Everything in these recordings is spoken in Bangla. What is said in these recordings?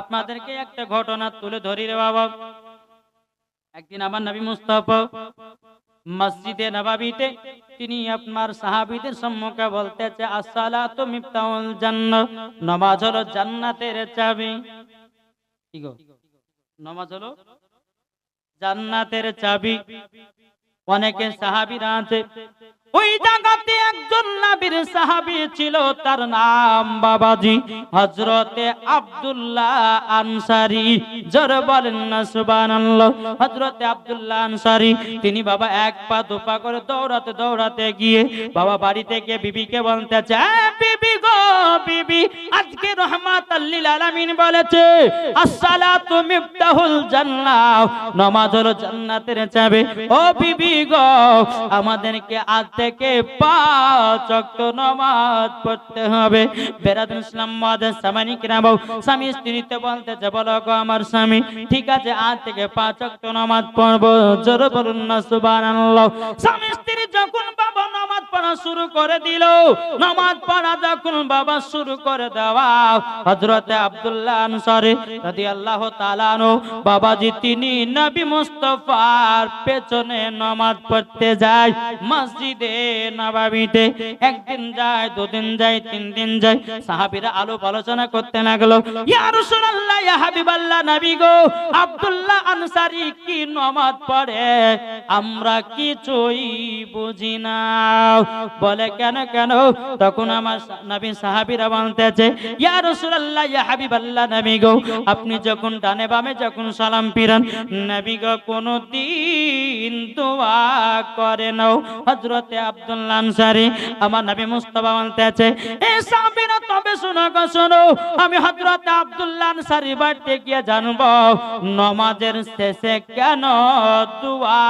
আপনাদেরকে একটা ঘটনা তুলে ধরি রে বাবা। একদিন আমার নবী মুস্তাফা মসজিদে নবাবিতে তিনি আপনার সাহাবীদের সম্মুখে বলতেছে, আসসালাতু মিফতাহুল জান্নাহ। নামাজ হলো জান্নাতের চাবি। কি গো? নামাজ হলো জান্নাতের চাবি। অনেকে সাহাবীরা আছে ওই জায়গাতে একজন নাবির সাহাবি ছিল, তার নাম বাবাজি। হজরতে আব্দুল্লাহ আনসারি। জোর বলেন না সুবান হজরতে আব্দুল্লাহ আনসারি, তিনি বাবা এক পা দুপা করে দৌড়াতে দৌড়াতে গিয়ে বাবা বাড়ি থেকে বিবিকে বলতে চায় বিবি আজকে রহমাত লিল আলামিন বলেছে, আসসালাতু মিফতাহুল জান্নাহ নামাজ হলো জান্নাতের চাবি। ও বিবি গো, আমাদেরকে আজ থেকে পাঁচ ওয়াক্ত নামাজ পড়তে হবে। বেরাদুল ইসলাম মাদের সামানি কিরাম স্বামী স্ত্রীতে বলতেছে, বলো গো আমার স্বামী, ঠিক আছে, আজ থেকে পাঁচ ওয়াক্ত নামাজ পড়ব, জোর বলুন না সুবহানাল্লাহ। স্বামী স্ত্রী যখন বাবা নামাজ পড়া শুরু করে দিল, নামাজ পড়া যখন বাবা শুরু করে দেওয়া হযরতে আব্দুল্লাহ আনসারী রাদিয়াল্লাহু তাআলা আনহু, বাবাজি তিনি নবী মুস্তাফার পেছনে নামাজ পড়তে যায়, মসজিদে নববীতে। একদিন যায়, দুদিন যায় তিন দিন যায়। সাহাবীরা আলোপ আলোচনা করতে লাগল আমরা না। বলে, কেন কেন? তখন আমার বলতেছে ইয়া রাসূলুল্লাহ, ইয়া হাবিবাল্লাহ, নবী গো, আপনি যখন ডানে বামে যখন সালাম ফিরান নবী গো, কোনদিন দোয়া করে নাও। হযরতে আব্দুল্লাহ আনসারী, আমার নবী মুস্তাফা বলতেছে এ সাহাবীরা, তবে শোনো গো, শোনো, আমি হযরতে আব্দুল্লাহ আনসারী বাড়িতে গিয়ে জানব, নমাজের শেষে কেন দোয়া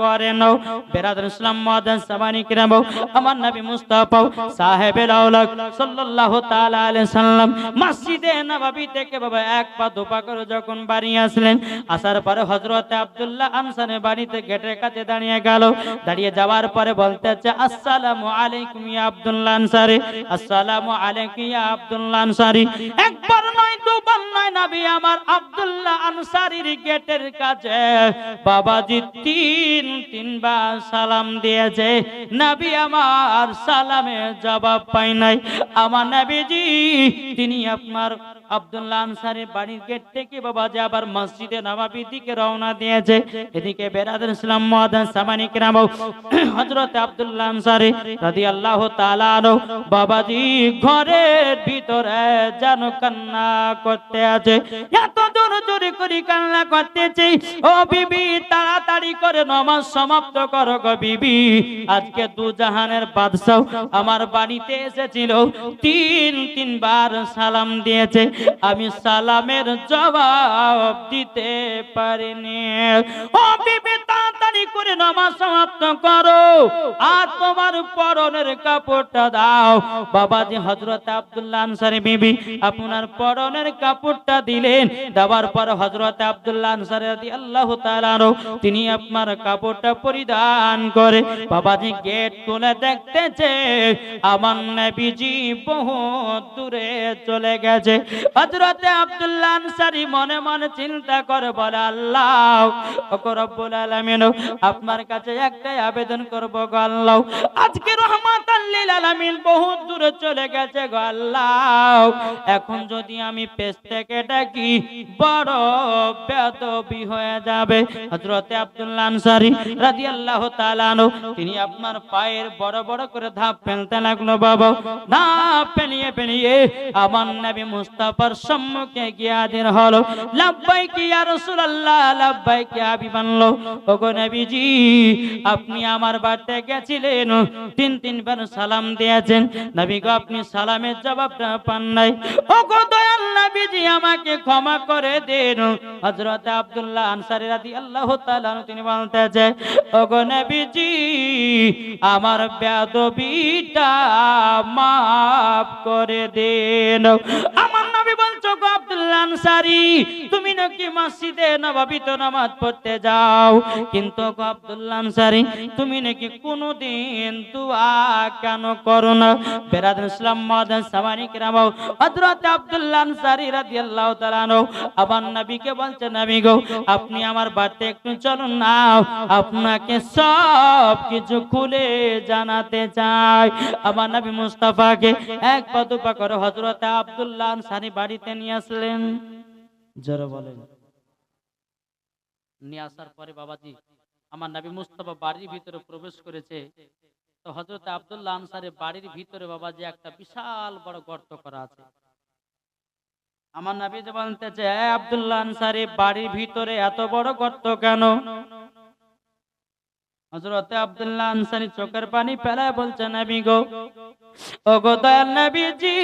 করে নাও। বেরাদুল ইসলাম মাদান সাবানি কিরাম আমার নবী মুস্তাফা সাহেবের আওলাদ, সাল্লাল্লাহু আলাইহি সাল্লাম মসজিদে নববী থেকে বাবা এক পা দুপা করে যখন বাড়ি আসলেন, আসার পরে হযরতে আব্দুল্লাহ আনসারের বাড়িতে গেটের কাছে দাঁড়িয়ে গেল। দাঁড়িয়ে যাওয়ার পরে বলতেছে, আসসালামু আলাইকুম আব্দুল্লাহ আনসারী, আসসালামু আলাইকুম আব্দুল্লাহ আনসারী। একবার নয়, দুবার নয়, নবী আমার আব্দুল্লাহ আনসারীর গেটের কাছে বাবাজি তিন, তিনবার সালাম দিয়েছে। নবী আমার সালামে জবাব পাই নাই। আমার নবীজি, তিনি আপনার আব্দুল্লাহ আনসারি বাড়ির গেট থেকে বাবা যে আবার মসজিদে দিকে রওনা দিয়েছে। এদিকে বেরাদুল ইসলাম মহাদান সামানি কিরাম হযরত আব্দুল্লাহ তাআলা আনহু, বাবাজি ঘরের ভিতরে যেন কান্না করতে আছে। এত জোর জোরে করে কান্না করতেছে। ও বিবি, তাড়াতাড়ি করে নমাজ সমাপ্ত করো গো বিবি। আজকে দু জাহানের বাদশাহ আমার বাড়িতে এসেছিল। তিন তিনবার সালাম দিয়েছে। আমি সালামের জবাব দিতে পারিনি। ও বিবি, তাড়াতাড়ি করে নামাজ সমাপ্ত করো। আর তোমার পরনের কাপড়টা দাও। বাবাজি, হযরত আব্দুল্লাহ আনসারী বিবি, আপনার পরনের কাপড়টা দিলেন। দেওয়ার পর হযরত আব্দুল্লাহ আনসারী রাদিয়াল্লাহু তাআলা আনহু, তিনি আপনার কাপড়টা পরিধান করে বাবাজি গেট তুলে দেখতেছে, আমার নবীজি বহু দূরে চলে গেছে। হযরতে আব্দুল্লাহ আনসারী মনে মনে চিন্তা করে বলে, আল্লাহ রব্বুল আলামিন, আপনার কাছে একটাই আবেদন করব গো আল্লাহ। আজকে রহমাতাল লিল আলামিন বহু দূরে চলে গেছে গো আল্লাহ। এখন যদি আমি পেছ থেকে ডাকি, বড় বেদবি হয়ে যাবে। হযরতে আব্দুল্লাহ আনসারী রাদিয়াল্লাহু তাআলা তিনি আপনার পায়ের বড় বড় করে ধাপ ফেলতে লাগল, বাবা ধাপ ফেলিয়ে ফেলিয়ে আমার নবী মুস্তাফার সম্মুখে গিয়ে হাজির হলো। লাব্বাইক ইয়া রাসূলুল্লাহ, লাব্বাইক ইয়া হাবিবাল্লাহ ওগো নবীজি, আপনি আমার বাড়িতে গেছিলেন, তিন তিনবার সালাম দিয়েছেন। নবী গো, আপনি সালামের জবাবটা পান নাই। ওগো দয়াল নবীজি, আমাকে ক্ষমা করে দেন। হযরত আব্দুল্লাহ আনসারী রাদিয়াল্লাহু তাআলা তিনি বলতেছে, ওগো নবীজি, আমার বেয়াদবিটা মাফ করে দেন। আমার নবী বলছো, গো আব্দুল্লাহ আনসারি, তুমি নাকি মসজিদে নবাবিতে নামাজ পড়তে যাও? কিন্তু গো আব্দুল্লাহ আনসারি, তুমি নাকি কোনোদিন দোয়া কেন করো না? বেরাদ ইসলাম মাদান সামানিক রামাও হযরত আব্দুল্লাহ আনসারী রাদিয়াল্লাহু তাআলা আনহু আবার নবীকে বলছে, নবী গো, আপনি আমার বাড়িতে একটু চলুন না। আপনাকে সব কিছু খুলে জানাতে চাই। আমার নবী মুস্তাফাকে এক পা দুপা করে হযরত আব্দুল্লাহ আনসারী বাড়িতে নিয়ে আসলেন। জোরে বলেন। নিয়ে আসার পরে বাবাজি, আমার নবী মুস্তাফা বাড়ির ভিতরে প্রবেশ করেছে। তো হজরত আব্দুল্লাহ আনসারের বাড়ির ভিতরে বাবা যে একটা বিশাল বড় গর্ত করা আছে। আমার নবী যে বলতেছে, "এ আব্দুল্লাহ আনসারি, বাড়ির ভিতরে এত বড় গর্ত কেন? হজরত আব্দুল্লাহ আনসারি চোখের পানি ফেলায় বলছেন আমি গো ও গো দয়াল নবীজি,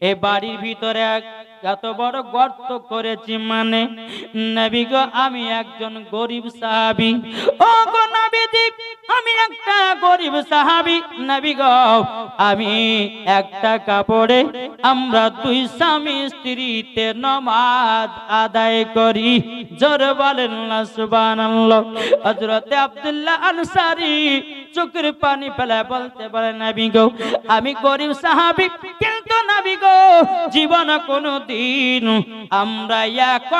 এ বাড়ির ভিতরে এক- এত বড় গর্ত করেছি মানে নবী গো, আমি একজন গরিব সাহাবি। ও গো নবীজি, আমি একটা গরিব সাহাবি। নবী গো, আমি একটা কাপড়ে আমরা দুই স্বামী স্ত্রীতে নমাজ আদায় করি। জোর বলেন না, সুবহানাল্লাহ। হযরতে আব্দুল্লাহ আনসারী চোখের পানি ফেলে বলতে পারে, নবী গো, আমি গরিব সাহাবি কিন্তু নবী গো, জীবন কোনো দিন আমরা এক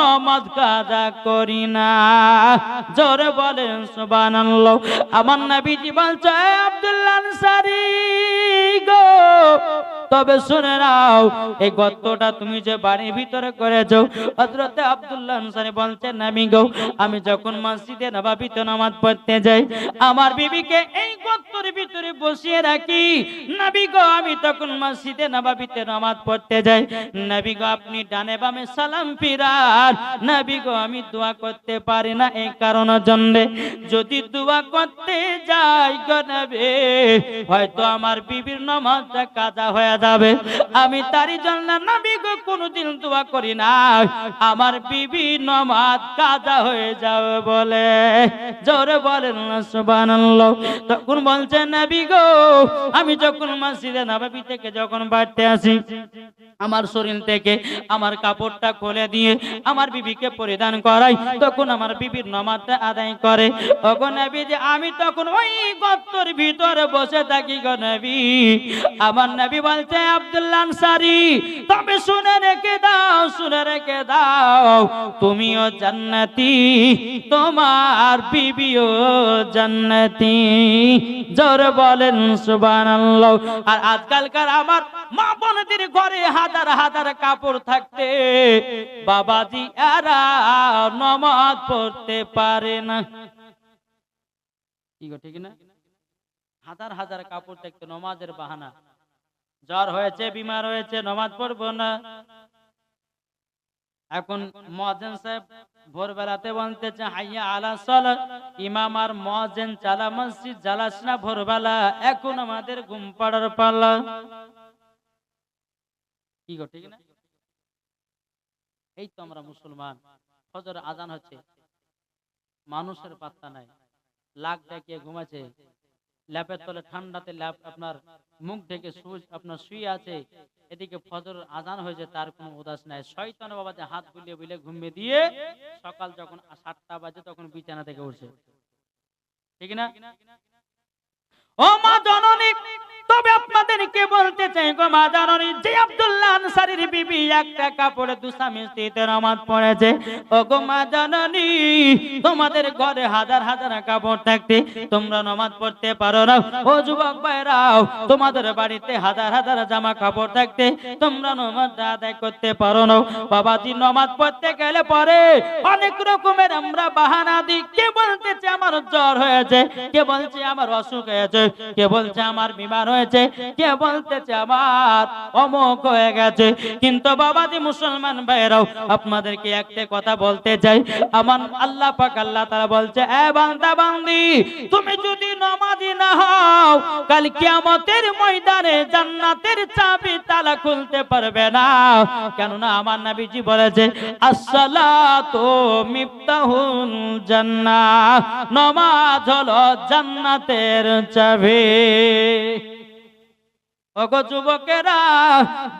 নমাজ কাজা করি না। জোরে বলেন সুবহানাল্লাহ। আমার নবীজি বলছে "এ আব্দুল্লাহ আনসারী গো, তবে শুনে নাও, এই গর্তটা তুমি যে বাড়ির ভিতরে করেছ, হযরতে আব্দুল্লাহ আনসারী বলছেন নবী গো, আমি যখন মসজিদে নবাবিতে নামাজ পড়তে যাই, আমার বিবিকে এই গর্তের ভিতরে বসিয়ে রাখি। নাবি গো, আমি তখন মসজিদে নবাবিতে নামাজ পড়তে যাই, নবী গো, আপনি ডানে বামে সালাম ফিরার নবী গো, আমি দোয়া করতে পারি না এই কারণের জন্য। যদি দোয়া করতে যাই গো হয়তো আমার বিবির নামাজটা কাজা হয়ে যাবে। আমি তারই জন্য নবী গো, কোনোদিন দোয়া করি না। আমার বিবি নামাজ কাজা হয়ে যাবে বলে। জোরে বলেন সুবহানাল্লাহ। তখন বলছে, নবী গো, আমি যখন মসজিদে নববী থেকে যখন বাড়তে আসি, আমার শরীর থেকে আমার কাপড়টা খুলে দিয়ে আমার বিবিকে পরিধান করাই, তখন আমার বিবির নামাজটা আদায় করে। নবী যে আমি তখন ওই গর্তর ভিতরে বসে থাকি গো নবী। আমার নবী বলছে, আব্দুল্লাহ আনসারী, তবে শুনে রেখে দাও, শুনে রেখে দাও। তুমিও জান্নাতি, তোমার বিবিও জান্নাতি। জোর বলেন, সুবহানাল্লাহ। আর আজকালকার আমার মা বোনদের ঘরে হাজার হাজার কাপড় থাকতে। বাবাজি এরা নমাজ পড়তে পারে না। কি ঠিক না? হাজার হাজার কাপড় থাকতে নমাজের বাহানা। জ্বর হয়েছে, বিমার হয়েছে, নমাজ পড়ব না। এখন মহাজন সাহেব ভোরবেলাতে বলতেছে, হাইয়া আলা সল ইমাম আর মহাজেন চালা মসজিদ জ্বালাস না ভোরবেলা, এখন আমাদের ঘুম পাড়ার পালা। কি না? এই তো আমরা মুসলমান। ফজর আজান হচ্ছে। মানুষের পাত্তা নাই। লাখ ডাকিয়ে ঘুমাচ্ছে ল্যাপের তলে ঠান্ডাতে ল্যাপ আপনার মুখ থেকে সুজ আপনার শুয়ে আছে, এদিকে ফজর আজান হয়েছে, তার কোনো উদাস নাই। শয়তান বাবা যে হাত বুলিয়ে বুলিয়ে ঘুমিয়ে দিয়ে সকাল যখন সাতটা বাজে তখন বিছানা থেকে উঠছে। ঠিক না? ও মা জননী! তবে আপনাদেরকে বলতে চাই গো মা জননী যে আব্দুল্লাহ আনসারীর বিবি একটা কাপড়ে দুসামি স্ত্রীতে নামাজ পড়েছে। ও গো মা জননী তোমাদের ঘরে হাজার হাজার কাপড় থাকতে তোমরা নামাজ পড়তে পারো না। ও যুবক ভাইরাও তোমাদের বাড়িতে হাজার হাজার জামা কাপড় থাকতে তোমরা নামাজ আদায় করতে পারো না। বাবাজি, নামাজ পড়তে গেলে পরে অনেক রকমের আমরা বাহানা দিই। কে বলতেছে আমার জ্বর হয়েছে? কে বলছে আমার অসুখ হয়েছে? কে বলছে আমার বিমার হয়েছে। কে বলতেছে আমার? অমুক হয়ে গেছে। কিন্তু বাবাজি মুসলমান ভাইরাও আপনাদেরকে একটা কথা বলতে চাই। আমার আল্লাহ পাক আল্লাহ তাআলা বলছে, এ বান্দা, বান্দি, তুমি যদি নামাজি না হও, কাল কিয়ামতের ময়দানে জান্নাতের চাবি তালা খুলতে পারবে না। কেননা আমার নবীজি বলেছে, আসসালাতু মিফতাহুল জান্নাহ। নামাজ হলো জান্নাতের চাবি। ওগো যুবকেরা,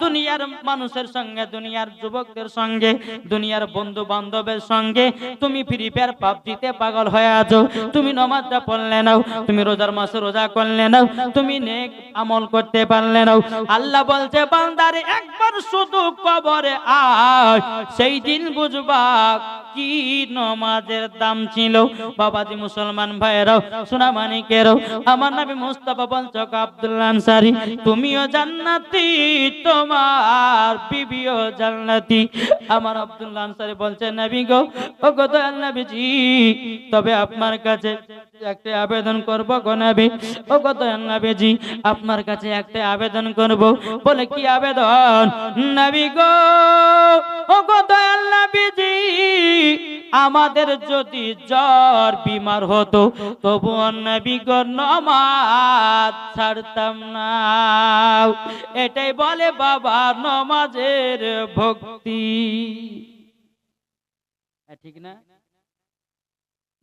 দুনিয়ার মানুষের সঙ্গে, দুনিয়ার যুবকদের সঙ্গে, দুনিয়ার বন্ধু বান্ধবের সঙ্গে তুমি ফ্রি ফায়ার পাবজিতে পাগল হয়ে আছো। তুমি নমাজটা পড়লে নাও, তুমি রোজার মাসে রোজা করলে নাও, তুমি নেক আমল করতে পারলে নাও। আল্লাহ বলছে, বান্দারে, একবার শুধু কবরে আয়। সেই দিন বুঝবা কি নমাজের দাম ছিল। বাবাজি মুসলমান ভাইয়েরাও সোনা মানিকেরও আমার নাবি মুস্তাফা বলছ আব্দুল্লাহ আনসারি তুমিও জান্নাতি, তোমার বিবিও জান্নাতি। আমার আব্দুল্লাহ আনসারি বলছেন নবী গো ও গো দয়াল নবীজি, তবে আপনার কাছে একটা আবেদন করব গো নবী? ও দয়াল নবীজি আপনার কাছে একটা আবেদন করব। বলে কি আবেদন? নবী গো ও দয়াল নবীজি আমাদের যদি জ্বর বিমার হতো তবু নবী গো নমাজ ছাড়তাম না। এটাই বলে বাবা নমাজের ভক্তি। হ্যাঁ, ঠিক না?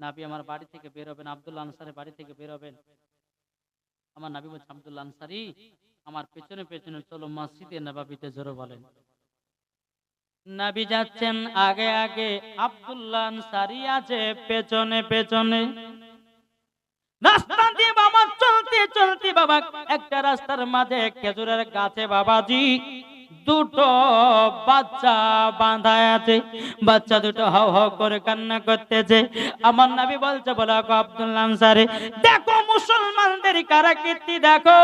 নাবি আমার বাড়ি থেকে বের হবেন আনসারের বাড়ি থেকে বের হবেন। আমার নাবি বলছে, আব্দুল্লাহ আনসারি, আমার পেছনে পেছনে চলো, মসজিদে নবাবিতে জোরে বলেন। নাবি যাচ্ছেন আগে আগে, আব্দুল্লাহ আনসারি আছে পেছনে পেছনে। রাস্তা দিয়ে বাবা, চলতে চলতে বাবা, একটা রাস্তার মাঝে খেজুরের গাছে বাবাজি দুটো বাচ্চা বাঁধা আছে। বাচ্চা দুটো হাও হাও করে কান্না করতেছে। আমার নাবি বলছে, বলো আব্দুল্লাহ আনসারি, দেখো মুসলমানদের কারাকীর্তি দেখো।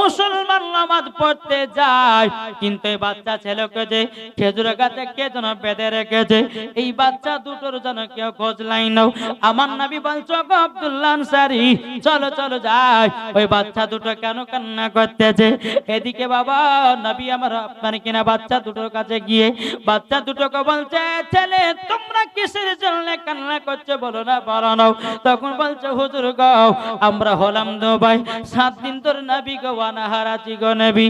মুসলমান নামাজ পড়তে যায়, কিন্তু এই বাচ্চা ছেলেকে যে খেজুর গাছে কে যেন বেঁধে রেখেছে, এই বাচ্চা দুটোর যেন কেউ খোঁজ লাই নাও। আমার নাবি বলছো গো আব্দুল্লাহ আনসারি, চলো চলো যাই। ওই বাচ্চা দুটো কেন কান্না করতেছে? এদিকে বাবা, নবী আমার কিনা, বাচ্চা দুটোর কাছে গিয়ে, বাচ্চা দুটোকে বলছে, ছেলে, তোমরা কিসের জন্য কান্না করছ বলো না বলো নাও। তখন বলছে, হুজুর গাও আমরা হলাম দো ভাই সাত দিন তোর নবী গো আনাহারাচি গো নবী।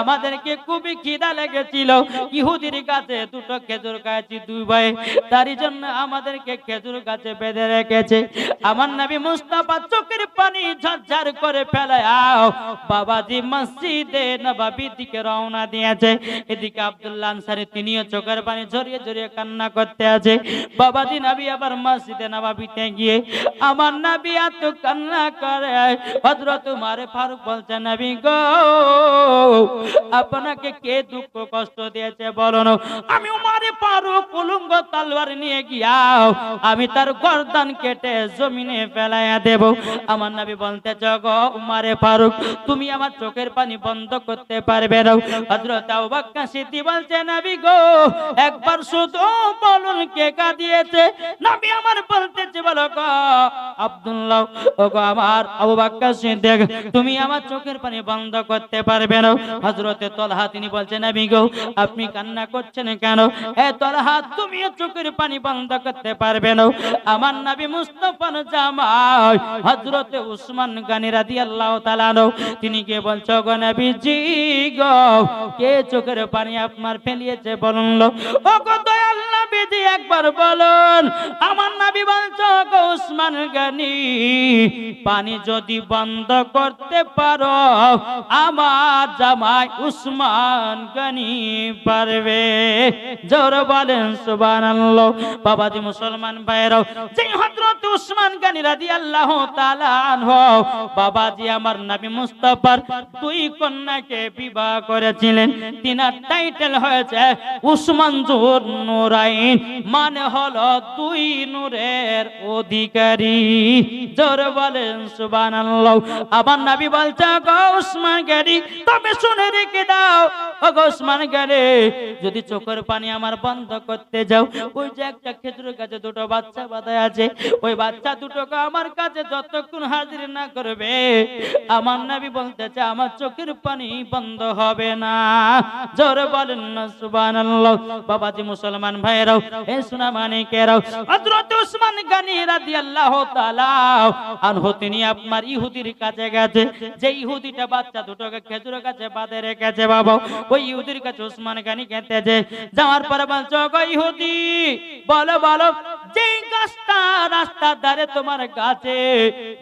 আমাদেরকে খুবই খিদা লেগেছিল। ইহুদির কাছে দুটো খেজুর দুই ভাই তারই জন্য আমাদেরকে খেজুর গাছে বেঁধে রেখেছে। আমার নবী মুস্তাফা চোখের পানি ঝরঝর করে ফেলায়, আও, বাবাজি মসজিদে নবাবির দিকে রওনা দিয়েছে। এদিকে আব্দুল্লাহ আনসারি তিনিও চোখের পানি ঝরিয়ে ঝরিয়ে কান্না করতে আছে। বাবাজি নবী আবার মসজিদে নবাবিতে গিয়ে, আমার নবী এত কান্না করে, হযরত উমারে ফারুক বলছে, নবী গো, আপনাকে কে দুঃখ কষ্ট দিয়েছে বলো না। আমি উমারে ফারুক উলঙ্গ তলোয়ার নিয়ে গিয়াও, আমি তার গর্দান কেটে জমিনে ফেলাইয়া দেব। আমার নবী বলতে, জগ উমারে ফারুক, তুমি আমার চোখের পানি বন্ধ করতে পারবে না। হযরত বলছে, নবী গো, একবার শুধু বলুন কে নবী আমার বলতেছে বলো গো, আব্দুল্লাহ, ও গো আমার আবু সিদ্দিক, তুমি আমার চোখের পানি বন্ধ করতে পারবে না। তলহা তিনি নবী গো, আপনি কান্না করছেন কেন? এ তলহা, তুমিও চোখের পানি বন্ধ করতে পারবে না। আমার নবী মুস্তাফার জামাই, হযরতে উসমান গানি রাদিয়াল্লাহু তাআলা আনহু, তিনি কে বলছো গো নবীজি গো, কে চোখের পানি আপনার ফেলিয়েছে বলুন লো ও কত দয়াল নবীজি একবার বলুন, আমার নবী বলছো উসমান গানি, পানি যদি বন্ধ করতে পারো, আমার জামাই উসমান গানি পারবে। জোর বলেন, সুবহানাল্লাহ। বাবাজি মুসলমান ভাইরাও যে হযরত উসমান গানি রাদিয়াল্লাহু তাআলা আনহু, বাবাজি আমার নবী মুস্তাফার দুই কন্যাকে বিবাহ করেছিলেন। তিনার টাইটেল হয়েছে উসমান জুর নুরাইন মানে হলো দুই নূরের অধিকারী। জোর বলেন, সুবহানাল্লাহ। আমার নবী বলছে, গো উসমান তবে শুনে রেখে দাও। ও গো যদি চোখের পানি আমার বন্ধ করতে যাও, ওই যে একটা খেজুর গাছে দুটো বাচ্চা বাঁধা আছে, ওই বাচ্চা দুটোকে আমার কাছে যতক্ষণ হাজির না করবে, আমার নবী বলতেছে, আমার চোখের পানি বন্ধ হবে না। জোরে বলেন না সুবহানাল্লাহ। বাবাজি মুসলমান ভাইরাও এ সোনা মানিকেরাও হযরত উসমান গানি রাদিয়াল্লাহু তাআলা আনহু, তিনি আপনার ইহুদির কাছে গেছে। যে ইহুদিটা বাচ্চা দুটোকে খেজুর কাছে বাঁধে রেখেছে বাবা, ওই ইহুদির কাছে উসমান গানি গেতেছে যাওয়ার পরে বলছো ইহুদি, বলো বলো। যেই গাছটা রাস্তার ধারে তোমার গাছে,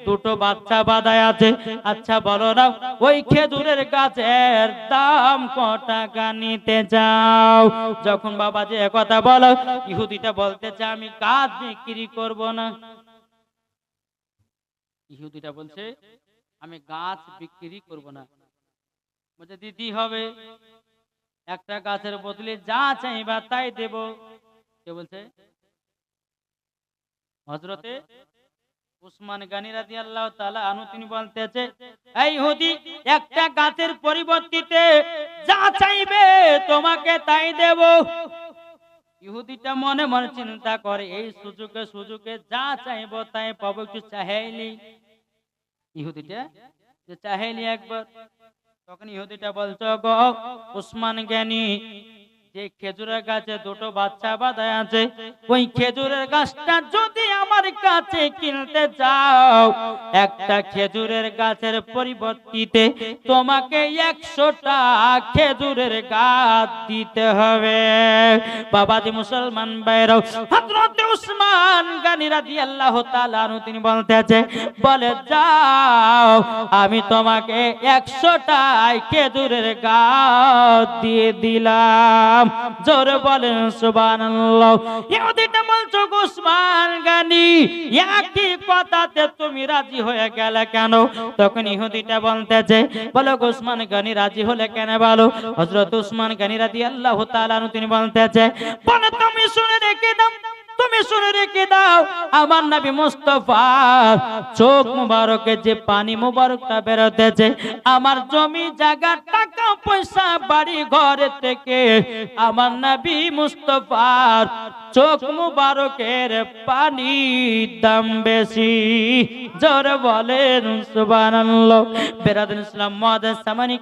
দুটো বাচ্চা বাঁধায় আছে। আচ্ছা বলো না, ওই খেজুরের গাছের দাম যাও যখন বাবা যে কথা বলো, ইহুদিটা বলতেছে আমি গাছ বিক্রি করব না। ইহুদিটা বলছে, আমি গাছ বিক্রি করব না। বলছে, দিদি হবে। একটা গাছের বদলে যা চাইবা তাই দেব। কে বলছে? হজরতে উসমান গানি রাজি আল্লাহ তালা আনু তিনি বলতেছে, এই হুদি একটা গাছের পরিবর্তিতে যা চাইবে তোমাকে তাই দেব। ইহুদিটা মনে মনে চিন্তা করে, এই সুযোগে সুযোগে যা চাইব তাই পাবো, একটু চাহেলি ইহুদিটা যে চাহেলি একবার, তখন ইহুদিটা বলছো গো উসমান জ্ঞানী যে খেজুরের গাছে দুটো বাচ্চা বাঁধায় আছে, ওই খেজুরের গাছটা যদি আমার কাছে কিনতে চাও, একটা খেজুরের গাছের পরিবর্তিতে তোমাকে একশোটা খেজুরের গাছ দিতে হবে। বাবাজি মুসলমান বাইরাও হযরত উসমান গানি তাআলা আনহু, তিনি বলতেছে, বলে, যাও, আমি তোমাকে একশোটা খেজুরের গাছ দিয়ে দিলাম। জোরে বলেন সুবহানাল্লাহ। বলছো উসমান গানি, একই কথাতে তুমি রাজি হয়ে গেলে কেন? তখন ইহুদিটা বলতেছে, বলো উসমান গানি রাজি হলে কেন বলো? হযরত উসমান গানি রাদিয়াল্লাহু তাআলা তিনি বলতেছে, বলো, তুমি শুনে রেখে দাও। তুমি শুনে রেখে দাও, আমার নবী মুস্তফা, চোখ মুবারকে যে পানি মুবারকটা বেরোতেছে, আমার জমি জায়গা, টাকা, পয়সা, বাড়ি ঘরে থেকে আমার নবী মুস্তফার চোখ মুবারকের পানি দাম বেশি। জোরে বলেন ইসলাম মহাদাস সামানি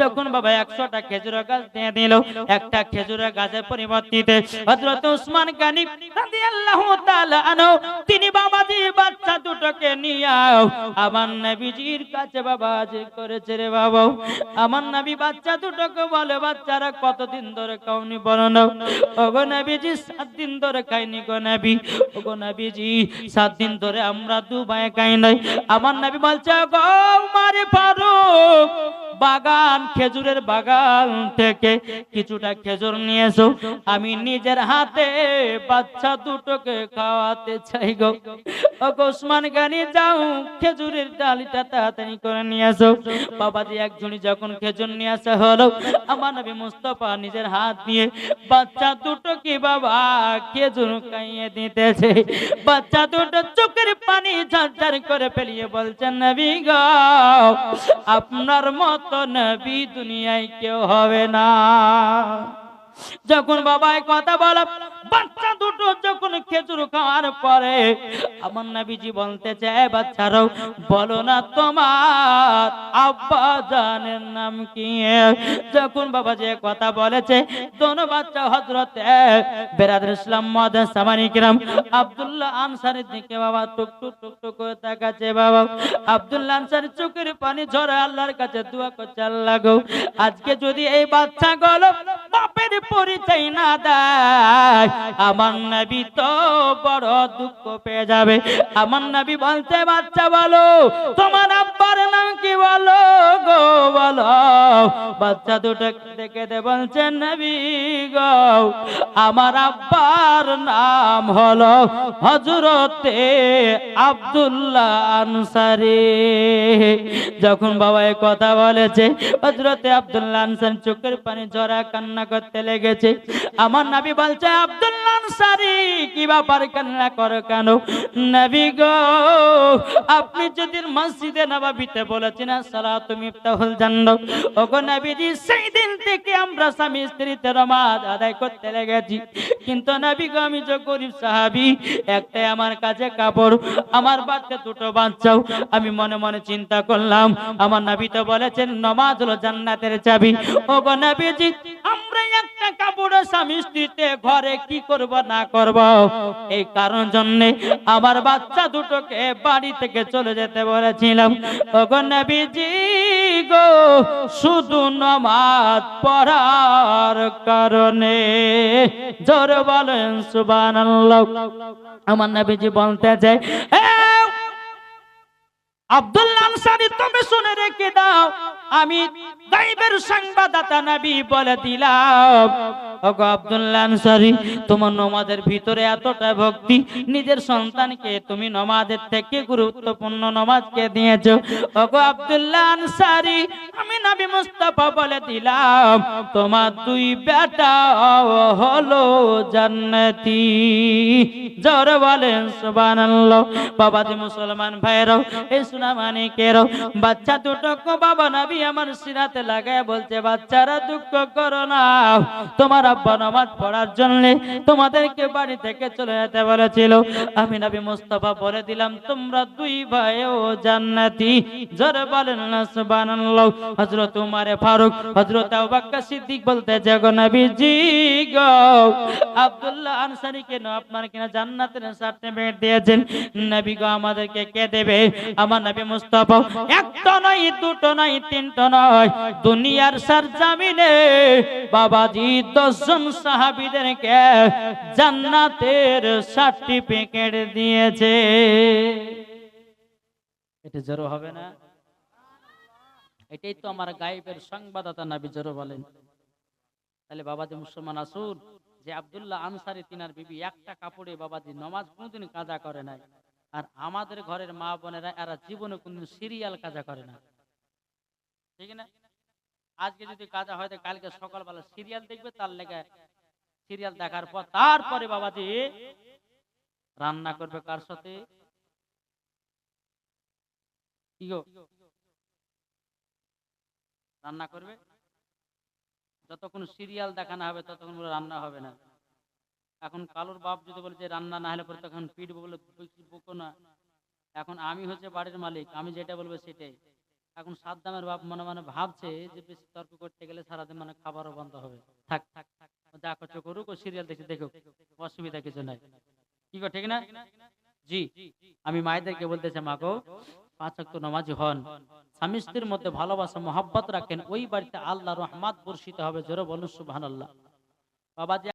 যখন বাবা 100টা খেজুর গাছ দিয়ে দিল, একটা খেজুর গাছের পরিবর্তিতে হযরত উসমান গানি বাচ্চা দুটোকে আমার নবীজির কাছে বাবা করেছে রে বাবা। আমার নবী বাচ্চা দুটোকে বলে, বাচ্চারা কতদিন ধরে কাউনি বলো ওগো নবীজি, সাত দিন ধরে খাইনি গো নবী। ওগো নবীজি, সাত দিন ধরে আমরা দুবাই খাই নাই। আমার নবী বলছে গো মারে ফারুক বাগান, খেজুরের বাগান থেকে কিছুটা খেজুর নিয়েছো। আমি নিজের হাতে বাচ্চা দুটোকে খাওয়াতে চাই গো। ওসমান গানি, যাও, খেজুরের ডালিটা তাড়াতাড়ি করে নিয়ে আসো। বাবাজি একজনই যখন খেজুর নিয়ে আসা হলো, আমার নবী মুস্তফা নিজের হাত বাচ্চা দুটো কি বাবা খেজুর দিতেছে? বাচ্চা দুটো চোখের পানি করে ফেলিয়ে বলছেন, নবী গো, আপনার মতো নবী দুনিয়ায় কেউ হবে না। যখন বাবা কথা বলো বাচ্চা দুটো যখন খেজুর খাওয়ার পরে আমার নবীজি বলতে চায় বাচ্চারাও, বলো না তোমার আব্বা জানের নাম কি? যখন বাবা যে কথা বলেছে, দোনো বাচ্চা হজরত বেরাদুল ইসলাম মহাদাস সামানি কিরাম, আব্দুল্লাহ আনসারের দিকে বাবা টুক টুক টুক টুক করে তাকাচ্ছে। বাবা, আব্দুল্লাহ আনসারি চোখের পানি ঝরে আল্লাহর কাছে দোয়া করছে, আল্লাহ গো, আজকে যদি এই বাচ্চা গলো বাপের পরিচয় না দেয় আমার নবী তো বড় দুঃখ পেয়ে যাবে। আমার নবী বলতে বাচ্চা বলো, তোমার আব্বার নাম কি বলো গো, বলো। বাচ্চা দুটো দেখে দে বলছেন নবী গো, আমার আব্বার নাম হলো হজরতে আব্দুল্লাহ আনসারি। যখন বাবা এই কথা বলেছে হজরতে আব্দুল্লাহ আনসারি চোখের পানি জরা কান্না করতে লেগেছে। আমার নবী বলছে আব্দুল্লাহ আনসারি কি ব্যাপার কান্না করো কেন? নবী গো, আপনি যদি মসজিদে নবাবিতে বলেছেন সালাত মিফতাহুল জান্নাত, ওগো নবীজি সেই দিন থেকে আমরা স্বামী স্ত্রীতে নামাজ আদায় করতে লেগেছি। কিন্তু নবী গো, আমি যে গরিব সাহাবী, একটাই আমার কাছে কাপড়, আমার বাচ্চা দুটো বাচ্চাও, আমি মনে মনে চিন্তা করলাম, আমার নবী তো বলেছেন, নমাজ হলো জান্নাতের চাবি। ওগো নবীজি আমরা একটা কাপড়ের সাথে স্বামী স্ত্রীতে ঘরে কি করব, না করব? এই কারণ জন্য আমার বাচ্চা দুটোকে বাড়ি থেকে চলে যেতে বলেছিলাম। ওগো নবীজি গো, শুধু নমাজ পড়ার কারণে। জোর বলেন, সুবহানাল্লাহ। আমার নবীজি বলতে দাও। আমি গাইবের সংবাদদাতা নবী বলে দিলাম। ওগো আব্দুল্লাহ আনসারী, তোমার নমাজের ভিতরে এতটা ভক্তি, নিজের সন্তানকে তুমি নমাজের থেকে গুরুত্বপূর্ণ দিয়েছ। ওগো আমি নবী মুস্তাফা বলে দিলাম, তোমার দুই বেটা হলো বলেন সুবহানাল্লাহ। বাবাজি মুসলমান ভাইরাও এই সোনা মানিকেরও বাচ্চা দুটোকে বাবা নবী আমার সিনাতে লাগায় বলছে, বাচ্চারা দুঃখ করো না, তোমার আব্বা নামাজ পড়ার জন্য তোমাদেরকে বাড়ি থেকে চলে যেতে বলেছিল। আমি নবী মুস্তাফা বলে দিলাম, তোমরা দুই ভাইও জান্নাতি। জোরে বলেন না, সুবহানাল্লাহ। হযরত উমর ফারুক, হযরত আবু সিদ্দিক বলতে গো নবীজি গো। আব্দুল্লাহ আনসারী কেন আপনার কিনা জান্নাতের সার্টিফিকেট দিয়েছেন? নবী গো, আমাদেরকে কে দেবে? আমার নবী মুস্তাফা, একটা নয়, দুটো নয়, তিনটা নয়। দুনিয়ার সার জামিনে বাবাজি দশজন সাহাবীদেরকে জান্নাতের সার্টিফিকেট দিয়েছে। এটা জড়ো হবে না? এটাই তো আমার গায়েবের সংবাদদাতা নাবি জড়ো বলেন। তাহলে বাবাজি মুসলমান আসুন, যে আব্দুল্লাহ আনসারি তিনার বিবি একটা কাপড়ে বাবাজি নমাজ কোনোদিন কাজা করে নাই। আর আমাদের ঘরের মা বোনেরা, এরা জীবনে কোনদিন সিরিয়াল কাজা করে না। ঠিক না? আজকে যদি কাজা হয় কালকে সকালবেলা সিরিয়াল দেখবে, তার লেগে সিরিয়াল দেখার পর তারপরে বাবাজি রান্না করবে কার সাথে? রান্না করবে? যতক্ষণ সিরিয়াল দেখানো হবে, ততক্ষণ রান্না হবে না। এখন কালোর বাপ যদি বলে যে রান্না না হলে পরে তখন পিটবো বলে বকো না। এখন আমি হচ্ছে বাড়ির মালিক, আমি যেটা বলব সেটাই। এখন সাদ্দামের বাপ মনে মনে ভাবছে যে বেশি তর্ক করতে গেলে সারাদিন মানে খাবারও বন্ধ হবে। থাক থাক থাক। যা করছ করুক ও সিরিয়াল দেখে দেখুক, অসুবিধা কিছু নাই। কি গো, ঠিক না? জি, আমি মায়েদেরকে বলতেছে মাগো পাঁচ ওয়াক্ত নামাজি হন। স্বামী স্ত্রীর মধ্যে ভালোবাসা, মহাব্বত রাখেন। ওই বাড়িতে আল্লাহ রহমাত বর্ষিত হবে। জোরে বলুন, সুবহানাল্লাহ। বাবা